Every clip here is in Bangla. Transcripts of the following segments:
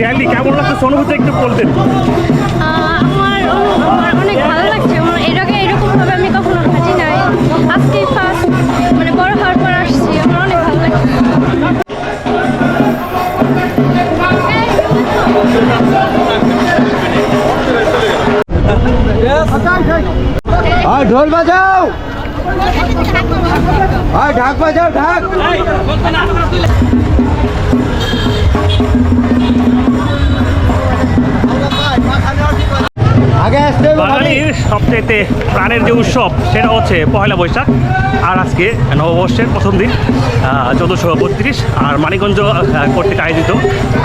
র্যালি কেমন লাগছে? অনুভূতি একটু বলতেন আমার আমার অনেক ভালো লাগছে। এর আগে এরকমভাবে আমি কখনো হাঁটি নাই। আজকে ফার্স্ট মানে বড় হওয়ার পর আসছি। আমার অনেক ভালো লাগছে। ঢোল বাজাও! ঢাক বাজাও ঢাক! সবচেয়ে প্রাণের যে উৎসব, সেটা হচ্ছে পহেলা বৈশাখ। আর আজকে নববর্ষের প্রথম দিন চোদ্দোশো বত্রিশ, আর মানিকগঞ্জ কর্তৃক আয়োজিত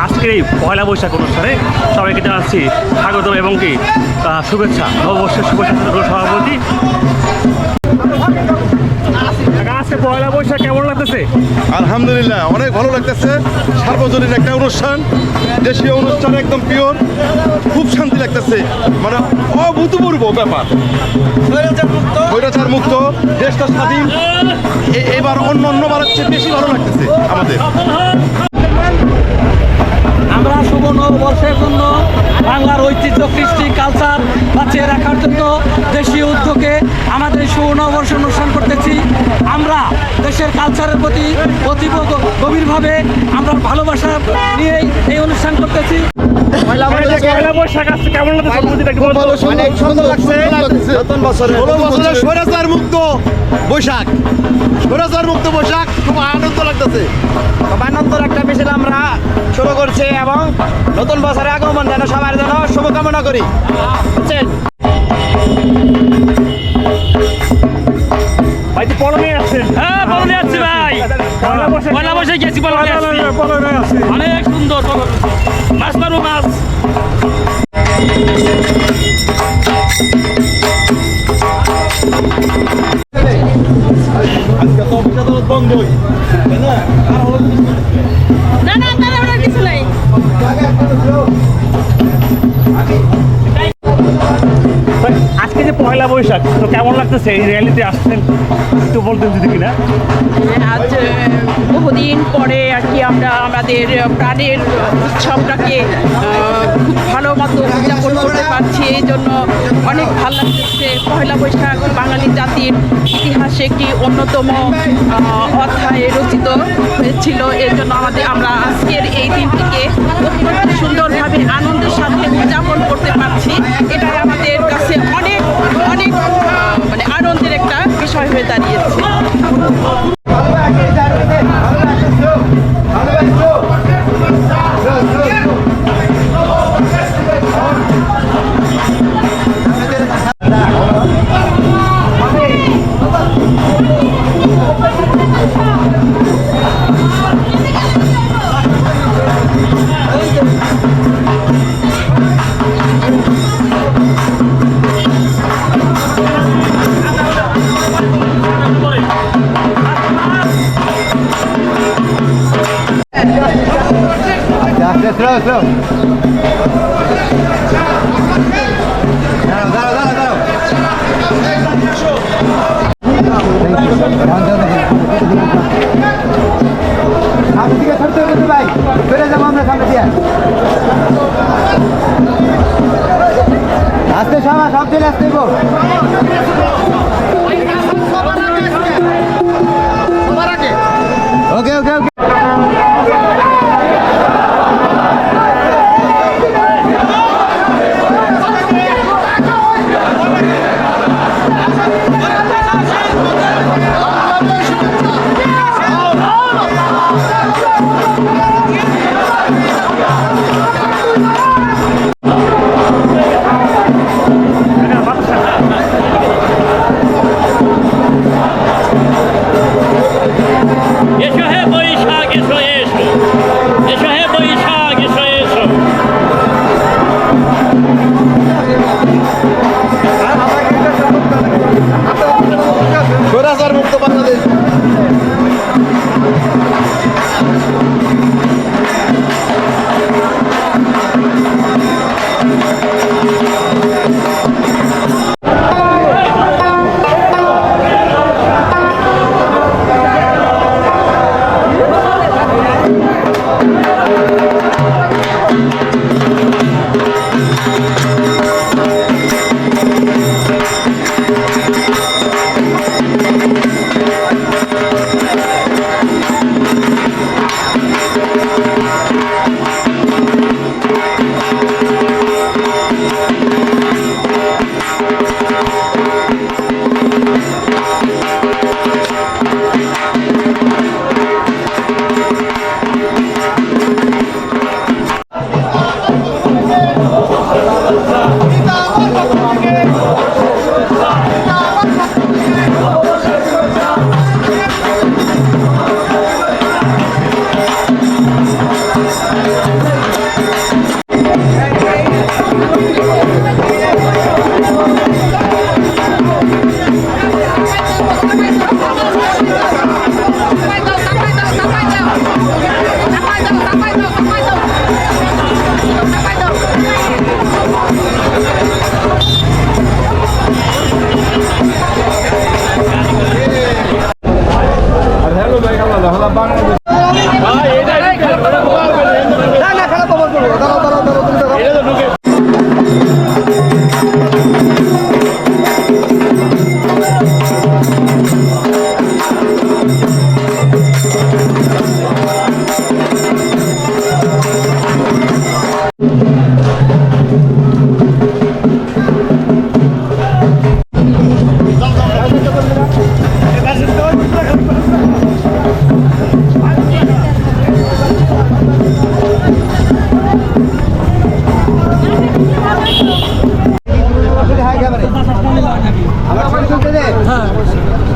আজকের এই পয়লা বৈশাখ অনুষ্ঠানে সবাইকে জানাচ্ছি স্বাগত এবং কি শুভেচ্ছা, নববর্ষের শুভেচ্ছা সভাপতি। পয়লা বৈশাখ কেমন লাগতেছে? আলহামদুলিল্লাহ, অনেক ভালো লাগতেছে। সার্বজনীন একটা অনুষ্ঠান, দেশীয় অনুষ্ঠান একদম পিওর খুব শান্তি লাগতেছে। মানে অভূতপূর্ব ব্যাপার। স্বৈরাচার মুক্ত, দেশটা স্বাধীন। এবার অন্য অন্য বেশি ভালো লাগতেছে আমাদের। বাংলার ঐতিহ্য কৃষ্টি কালচার বাঁচিয়ে রাখার জন্য দেশীয় উদ্যোগে আমাদের নববর্ষ অনুষ্ঠান করতেছি। আমরা দেশের কালচারের প্রতি অতীব গভীরভাবে আমরা ভালোবাসা নিয়েই এই অনুষ্ঠান করতেছি। মুক্ত বৈশাখ। মুক্ত বৈশাখ খুব আনন্দ লাগতেছে। খুব একটা মিছিল আমরা শুরু করছি এবং নতুন বছরের আগমন যেন সবার জন্য শুভকামনা করি। বুঝছেন ভাই তো পলনে আসছেন হ্যাঁ পলনে আসছি ভাই। পয়লা বৈশাখ গেছি পলনে আসছি। অনেক সুন্দর মাছ মারবো মাছ। না না? বৈশাখ। তো কেমন লাগতেছে এই র্যালিতে আসছেন? একটু বলতেন যদি কিনা। আজ বহুদিন পরে আর কি আমরা আমাদের প্রাণের উৎসবটাকে খুব ভালো মতো উদযাপন করতে পারছি। এই জন্য অনেক ভালো লাগতেছে। পয়লা বৈশাখ বাঙালি জাতির ইতিহাসে একটি অন্যতম অধ্যায়ে রচিত হয়েছিল। এর জন্য আমাদের, আমরা আজকের এই দিনটিকে অত্যন্ত সুন্দরভাবে আনন্দের সাথে উদযাপন করতে পারছি। এটাই আমাদের কাছে অনেক অনেক স্লো দাঁড়াও। দাঁড়াও দাঁড়াও দাঁড়াও সামনে দিকে সরতে হবে ভাই চলে যাব আমরা সামনে দিয়ে আস্তে সবা সব চলে আসতে গো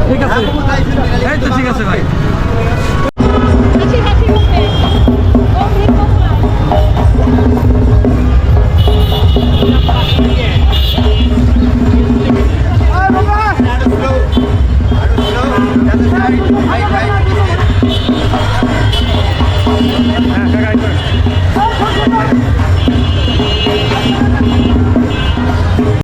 ঠিক আছে এই তো ঠিক আছে ভাই